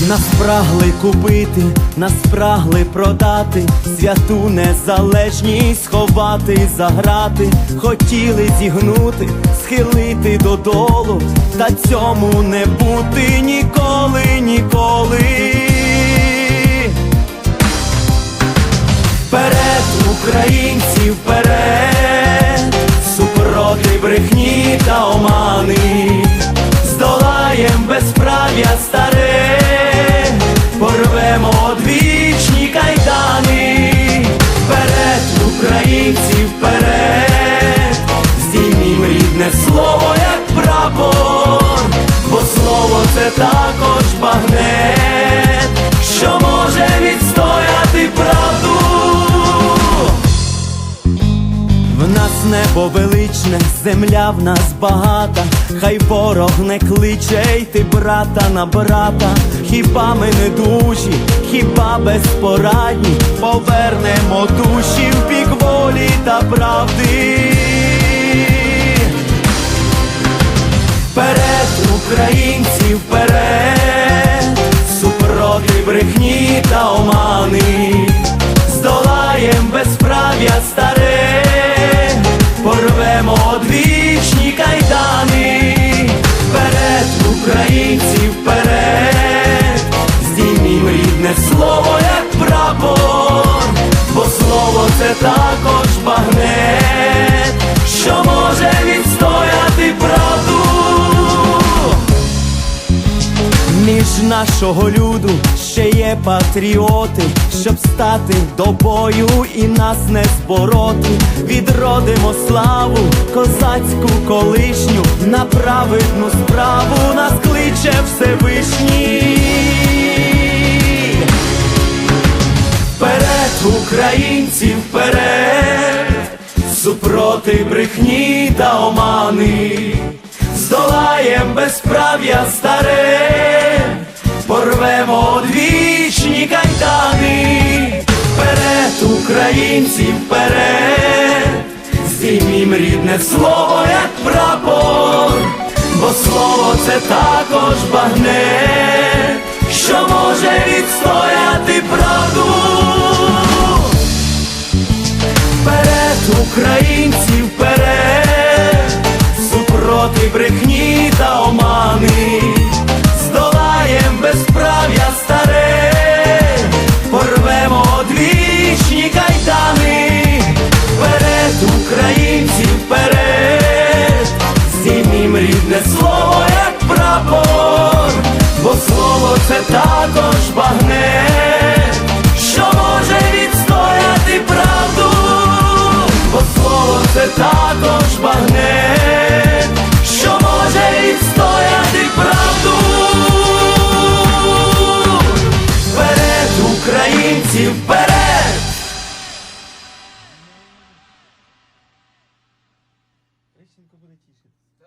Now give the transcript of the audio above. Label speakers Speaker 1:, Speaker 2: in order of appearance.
Speaker 1: Нас прагли купити, нас прагли продати, святу незалежність ховати, заграти, хотіли зігнути, схилити додолу, та цьому не бути ніколи. Українці, вперед, здіймім рідне слово, як прапор, бо слово це також багнет, що може відстояти правду. В нас небо величне, земля в нас багата, хай ворог не кличе йти брата на брата, хіба ми не дужі, хіба безпорадні, повернемо душі в бік волі та правди. Вперед, українці, вперед, супроти брехні та омани, здолаєм безправ'я старе, порвемо одвічні Між нашого люду ще є патріоти, щоб стати до бою і нас не збороти. Відродимо славу, козацьку колишню, на праведну справу нас кличе Всевишній. Вперед, українці, вперед, супроти брехні та омани, здолаєм безправ'я старе, рідне слово, як прапор, бо слово це також багнет, слово це також багнет, що може відстояти правду, бо слово це також багнет, що може відстояти правду. Вперед, українці, вперед!
Speaker 2: Реченько буде тішитися.